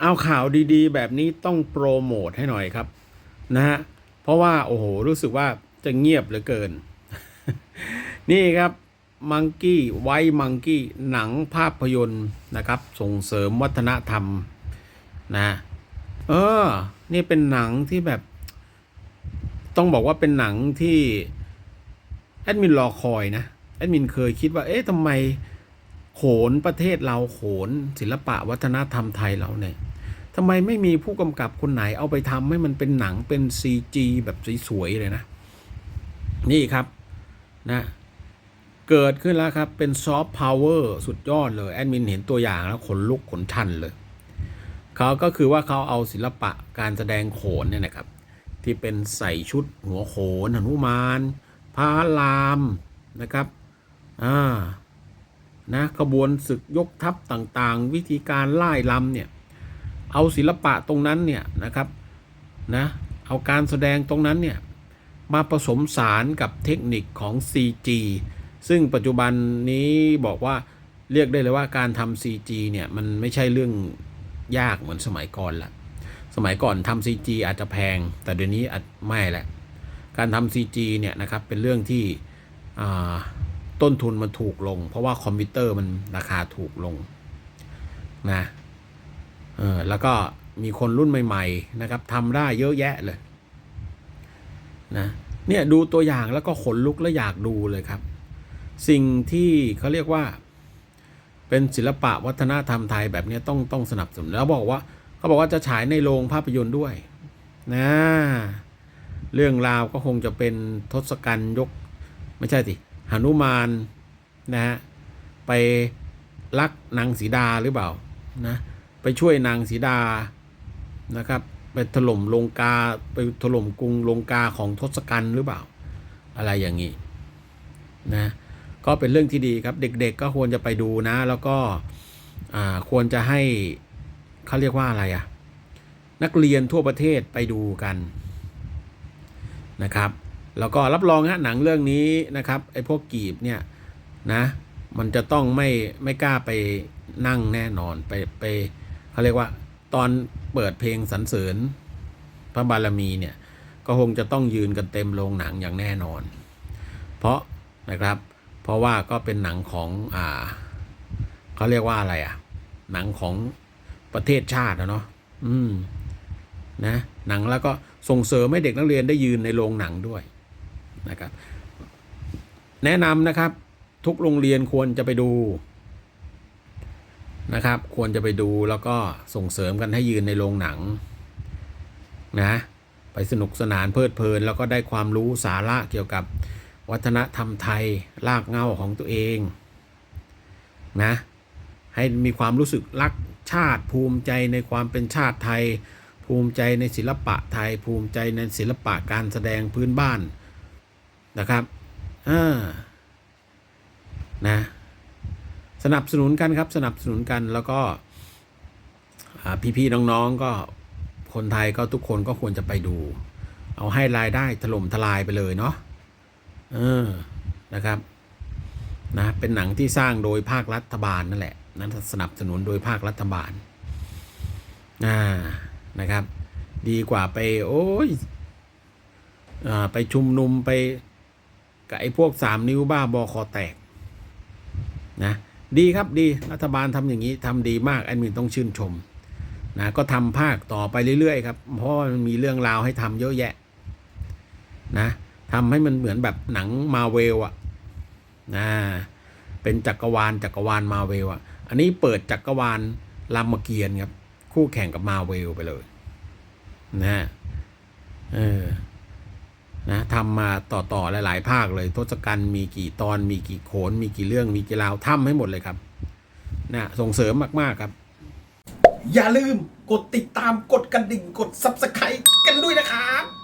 เอาข่าวดีๆ แบบนี้ต้องโปรโมทให้หน่อยครับนะฮะเพราะว่าโอ้โหรู้สึกว่าจะเงียบเหลือเกิน นี่ครับมังกี้ไวมังกี้หนังภาพยนตร์นะครับ ส่งเสริมวัฒนธรรมนะเออ นี่เป็นหนังที่แบบ ต้องบอกว่าเป็นหนังที่แอดมินรอคอยนะแอดมินเคยคิดว่า เอ๊ะทำไมโขนประเทศเราโขนศิลปะวัฒนธรรมไทยเราเนี่ย ทำไมไม่มีผู้กำกับคนไหนเอาไปทำให้มันเป็นหนังเป็น CG แบบสวยๆเลยนะ นี่ครับนะเกิดขึ้นแล้วครับ เป็นซอฟต์พาวเวอร์สุดยอดเลย แอดมินเห็นตัวอย่างแล้วขนลุกขนชันเลย เขาก็คือว่าเขาเอาศิลปะการแสดงโขนเนี่ยนะครับ ที่เป็นใส่ชุดหัวโขนหนุมานพระรามนะครับอ่านะขบวนศึกยกทัพต่างๆ วิธีการไล่ลำเนี่ย เอาศิลปะตรงนั้นเนี่ยนะครับนะเอาการแสดงตรงนั้นเนี่ยมาผสมสารกับเทคนิคของ CG ซึ่งปัจจุบันนี้บอกว่าเรียกได้เลยว่าการทำ CG เนี่ยมันไม่ใช่เรื่องยากเหมือนสมัยก่อนละสมัยก่อนทำ CG อาจจะแพง แต่เดี๋ยวนี้อาจไม่แหละ การทำ CG เนี่ยนะครับเป็นเรื่องที่ต้นทุนมันถูกลง เพราะว่าคอมพิวเตอร์มันราคาถูกลงนะ เออแล้วก็มีคนรุ่นใหม่ๆนะครับทำได้เยอะแยะเลยนะเนี่ยดูตัวอย่างแล้วก็ขนลุกและอยากดูเลยครับ สิ่งที่เขาเรียกว่า เป็นศิลปะวัฒนธรรมไทยแบบนี้ต้องต้องสนับสนุนแล้วบอกว่าเขาบอกว่าจะฉายในโรงภาพยนตร์ด้วยนะเรื่องราวก็คงจะเป็นทศกัณฐ์ยก ไม่ใช่สิหนุมานนะฮะไปรักนางสีดาหรือเปล่านะ ช่วยนางสีดานะครับ ไปถล่มลงกาไปถล่มกรุงลงกาของทศกัณฐ์หรือเปล่า อะไรอย่างนี้นะก็เป็นเรื่องที่ดีครับ เด็กๆก็ควรจะไปดูนะ แล้วก็ควรจะให้เขาเรียกว่าอะไรอะนักเรียนทั่วประเทศไปดูกันนะครับ แล้วก็รับรองฮะหนังเรื่องนี้นะครับไอ้พวกกีบเนี่ยนะมันจะต้องไม่ไม่กล้าไปนั่งแน่นอนไปไป เขาเรียกว่าตอนเปิดเพลงสรรเสริญพระบารมีเนี่ยก็คงจะต้องยืนกันเต็มโรงหนังอย่างแน่นอน เพราะนะครับ เพราะว่าก็เป็นหนังของอ่าเขาเรียกว่าอะไรอะ หนังของประเทศชาตินะเนาะอืมนะหนังแล้วก็ส่งเสริมให้เด็กนักเรียนได้ยืนในโรงหนังด้วยนะครับ แนะนำนะครับ ทุกโรงเรียนควรจะไปดู นะครับ ควรจะไปดูแล้วก็ส่งเสริมกันให้ยืนในโรงหนังนะไปสนุกสนานเพลิดเพลิน แล้วก็ได้ความรู้สาระเกี่ยวกับวัฒนธรรมไทยรากเง้าของตัวเองนะให้มีความรู้สึกรักชาติภูมิใจในความเป็นชาติไทย ภูมิใจในศิลปะไทย ภูมิใจในศิลปะการแสดงพื้นบ้านนะครับอ่านะ สนับสนุนกันครับสนับสนุนกันแล้วก็พี่ๆน้องๆก็คนไทยก็ทุกคนก็ควรจะไปดู เอาให้รายได้ถล่มทลายไปเลยเนาะเออนะครับนะเป็นหนังที่สร้างโดยภาครัฐบาลนั่นแหละนั้นสนับสนุนโดยภาครัฐบาลอ่านะครับ ดีกว่าไปโอ้ยอ่าไปชุมนุมไปกับไอ้พวกสามนิ้วบ้าบอคอแตกนะ ดีครับดีรัฐบาลทำอย่างนี้ทำดีมากแอดมินต้องชื่นชมนะก็ทำภาคต่อไปเรื่อยๆครับเพราะมันมีเรื่องราวให้ทำเยอะแยะนะทำให้มันเหมือนแบบหนังมาเวลอะนะเป็นจักรวาลจักรวาลมาเวลอะอันนี้เปิดจักรวาลรามเกียรติ์ครับ คู่แข่งกับมาเวลไปเลยนะเออำมาต่อต่อหลาย ๆ ภาคเลยทศกัณฐ์มีกี่ตอนมีกี่โขน มีกี่เรื่องมีกี่ราวทำให้หมดเลยครับนะส่งเสริมมากๆครับ อย่าลืมกดติดตามกดกระดิ่งกด Subscribe กันด้วยนะครับ